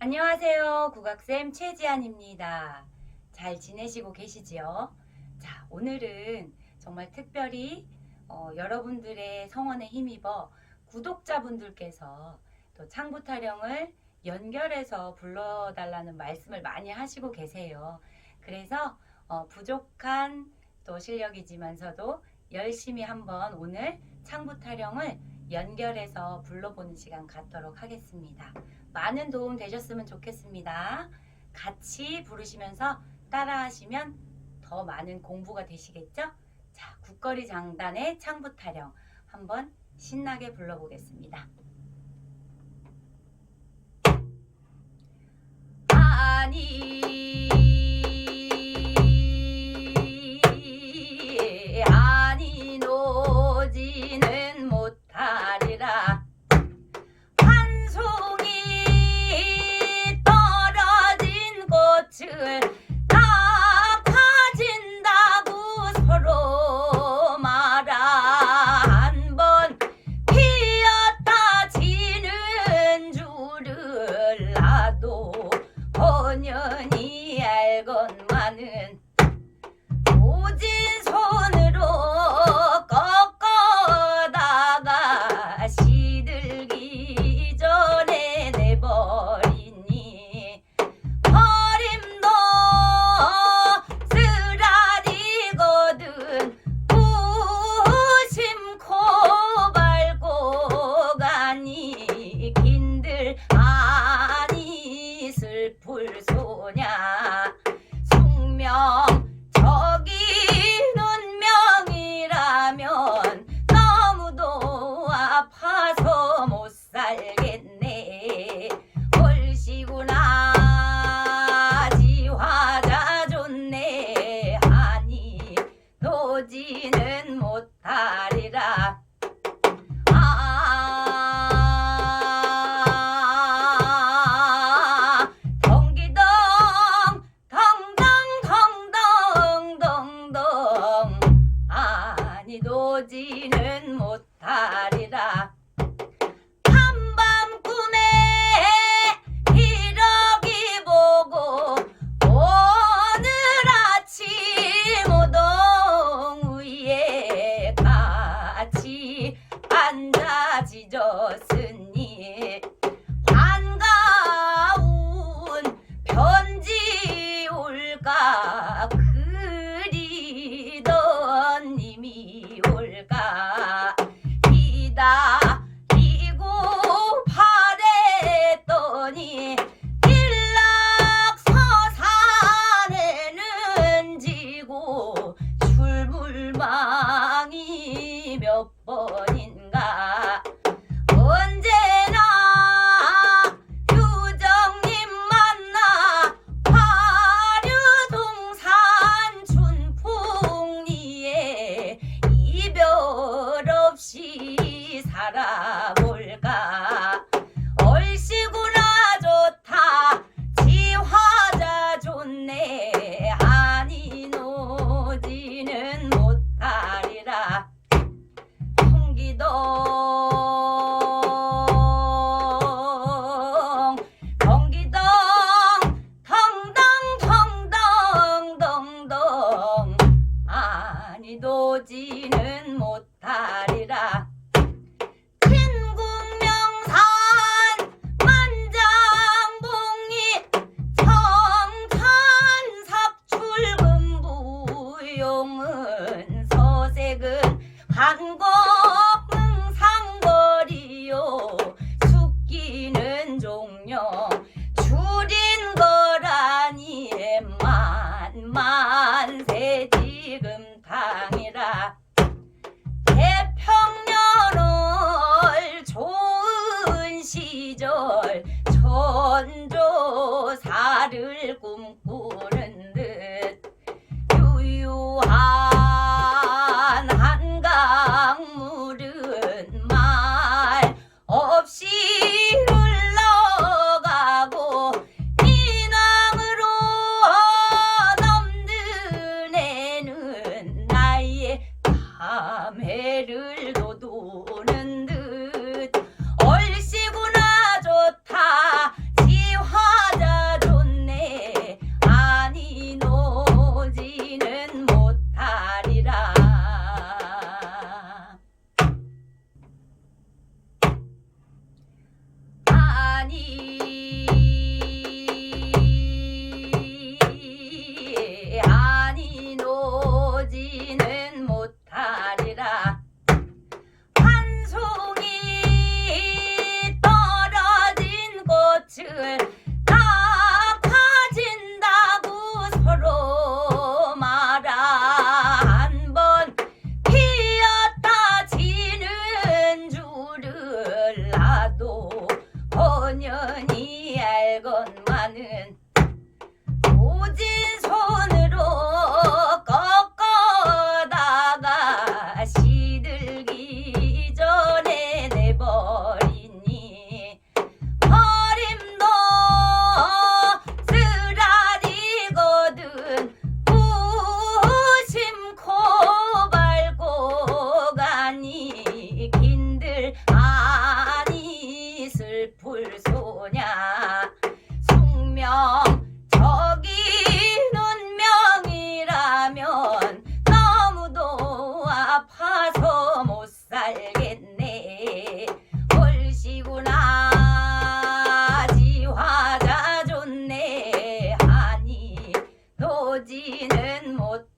안녕하세요. 국악쌤 최지안입니다. 잘 지내시고 계시지요? 자, 오늘은 정말 특별히 어, 여러분들의 성원에 힘입어 구독자분들께서 또 창부 타령을 연결해서 불러달라는 말씀을 많이 하시고 계세요. 그래서 어, 부족한 또 실력이지만서도 열심히 한번 오늘 창부 타령을 연결해서 불러보는 시간 갖도록 하겠습니다. 많은 도움 되셨으면 좋겠습니다. 같이 부르시면서 따라하시면 더 많은 공부가 되시겠죠? 자, 국거리 장단의 창부 타령 한번 신나게 불러보겠습니다. 아니 출물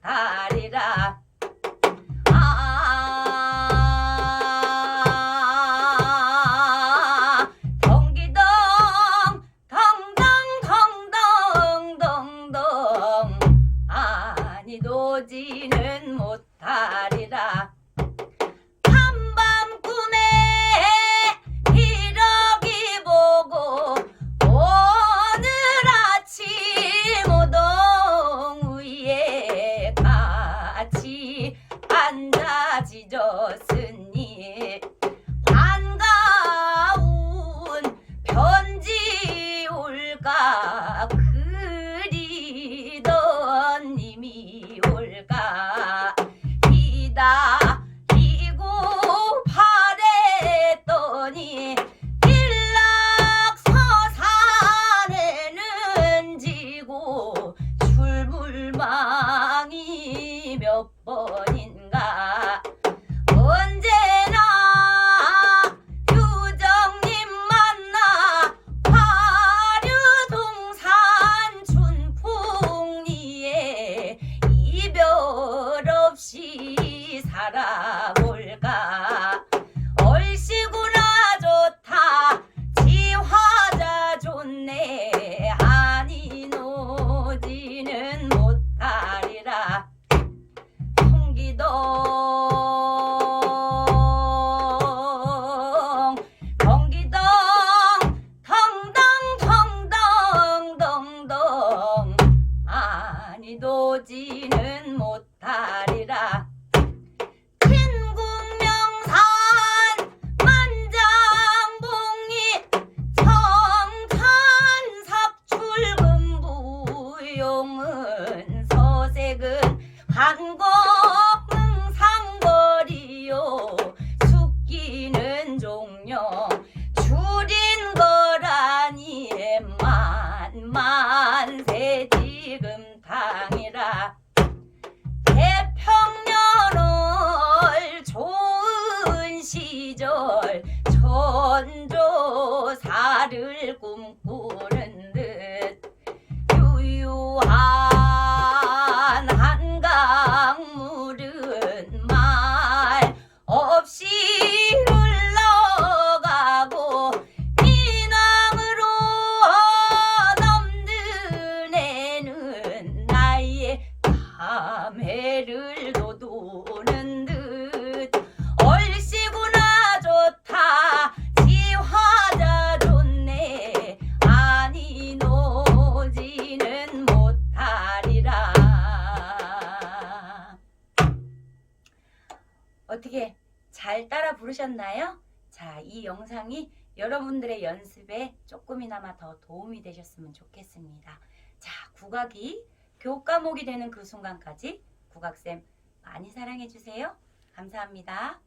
Hi. 방이 몇 번인가? 언제나 유정님 만나 화류동산 춘풍리에 이별 없이 살아. 방이라. 태평년을 좋은 시절 천조사를 꿈꾸는 듯 유유하 모르셨나요? 자, 이 영상이 여러분들의 연습에 조금이나마 더 도움이 되셨으면 좋겠습니다. 자, 국악이 교과목이 되는 그 순간까지 국악쌤 많이 사랑해주세요. 감사합니다.